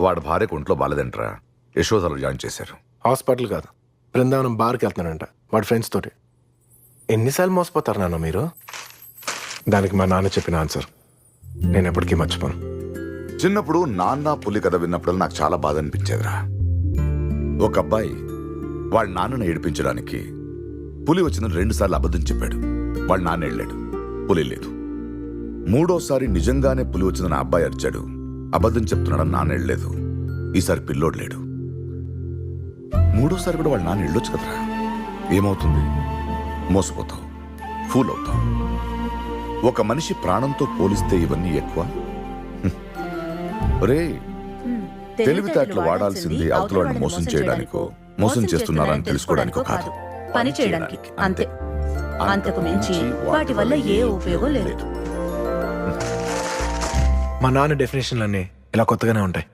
వాడి భార్యకు ఒంట్లో బాలేదంట్రా. యశోదలో జాయిన్ చేశారు. హాస్పిటల్ కాదు. బృందావనం బార్కి వెళ్తున్నాడంట వాడి ఫ్రెండ్స్ తోటి. ఎన్నిసార్లు మోసపోతారు నాన్న మీరు? దానికి మా నాన్న చెప్పిన ఆన్సర్ నేను ఎప్పటికీ మర్చిపోను. చిన్నప్పుడు నాన్న పులి కథ విన్నప్పుడు నాకు చాలా బాధ అనిపించేదిరా. ఒక అబ్బాయి వాళ్ళ నాన్నను ఏడిపించడానికి పులి వచ్చిన రెండు సార్లు అబద్ధం చెప్పాడు. వాళ్ళ నాన్న వెళ్ళాడు పులి లేదు. మూడోసారి నిజంగానే పులి వచ్చిందని ఆ అబ్బాయి అరిచాడు. అబద్ధం చెప్తున్నాడని నాన్న వెళ్ళలేదు ఈసారి పిల్లోడు లేడు. మూడోసారి కూడా వాళ్ళ నాన్న వెళ్ళొచ్చు కదరా. ఏమవుతుంది? మోసపోతావు. ఫూల్ అవుతావు ఒక మనిషి ప్రాణంతో పోలిస్తే ఇవన్నీ ఎక్కువ? రే తెలివితేటలు వాడాల్సింది అవతల వాడిని మోసం చేయడానికో మోసం చేస్తున్నారని తెలుసుకోవడానికో కాదు. పని చేయడానికి అంతే. అంతకు మించి వాటి వల్ల ఏ ఉపయోగం లేదు. మా నాన్న డెఫినేషన్లన్నీ ఇలా కొత్తగానే ఉంటాయి.